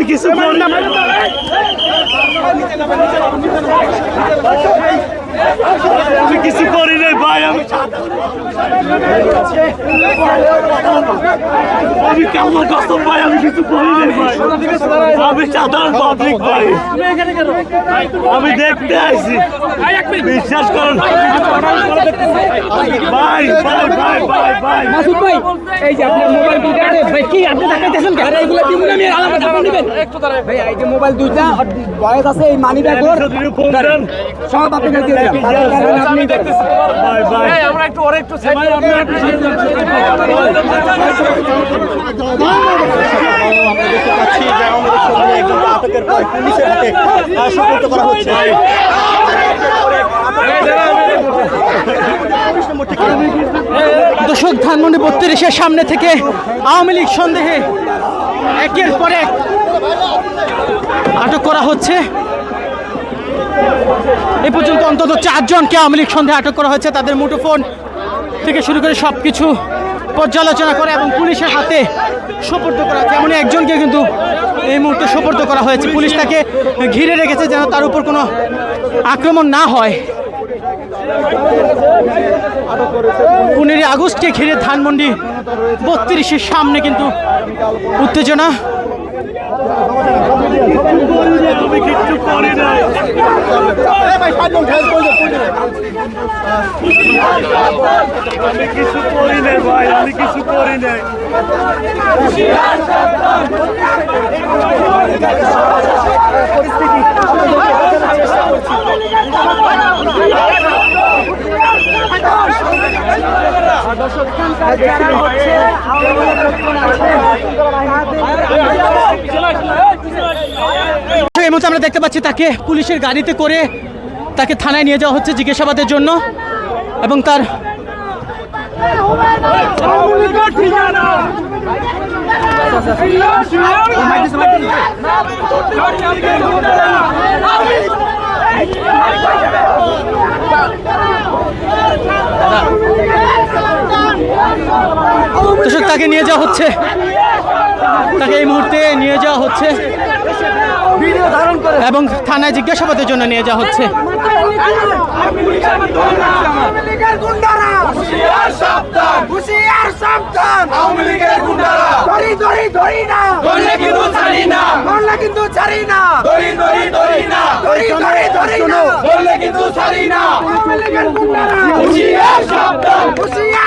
আমি কিছু করি নাই। আমি কিছু করি নাই ভাই আমি আমি কামনা কসম ভাই আমি কিছু করি নাই ভাই। আমি সাধারণ পাবলিক ভাই। আমি দেখতে আইছি বিশ্বাস করুন। ভাই ভাই ভাই ভাই ভাই। মাসুদ ভাই এই যে আপনার মোবাইল ভাই কি আপনি দেখাইতেছেন কেন এগুলো দিব না আমি আলাদা আপনি নেবেন ভাই এই যে মোবাইল দুইটা বয়স আছে এই মানি ব্যাগ ওর সব আপনি দিয়ে দিলাম আপনি দেখতেছেন ভাই ভাই আমরা একটু ওরে একটু সাইড আমরা দেখতে পাচ্ছি যে আমাদের সামনে একজন আটকের পর পুলিশের হাতে আহ, করা হচ্ছে দর্শক, ধানমন্ডি বত্রিশের সামনে থেকে আওয়ামী লীগ সন্দেহে একের পর এক আটক করা হচ্ছে। এ পর্যন্ত অন্তত চারজনকে আওয়ামী লীগ সন্দেহে আটক করা হয়েছে। তাদের মুঠোফোন থেকে শুরু করে সব কিছু পর্যালোচনা করে এবং পুলিশের হাতে সোপর্দ করা হয়েছে এমন একজনকে কিন্তু এই মুহূর্তে সোপর্দ করা হয়েছে। পুলিশ তাকে ঘিরে রেখেছে যেন তার উপর কোনো আক্রমণ না হয়। পনেরোই আগস্টকে ঘিরে ধানমন্ডি বত্রিশের সামনে কিন্তু উত্তেজনা। নাই। এই মুহূর্তে আমরা দেখতে পাচ্ছি তাকে পুলিশের গাড়িতে করে তাকে থানায় নিয়ে যাওয়া হচ্ছে জিজ্ঞাসাবাদের জন্য এবং তার তাকে নিয়ে যাওয়া হচ্ছে। তাকে এই মুহূর্তে নিয়ে যাওয়া হচ্ছে। এবং থানায় জিজ্ঞাসাবাদের জন্য নিয়ে যাওয়া হচ্ছে। হুশিয়ার সাবধান! হুশিয়ার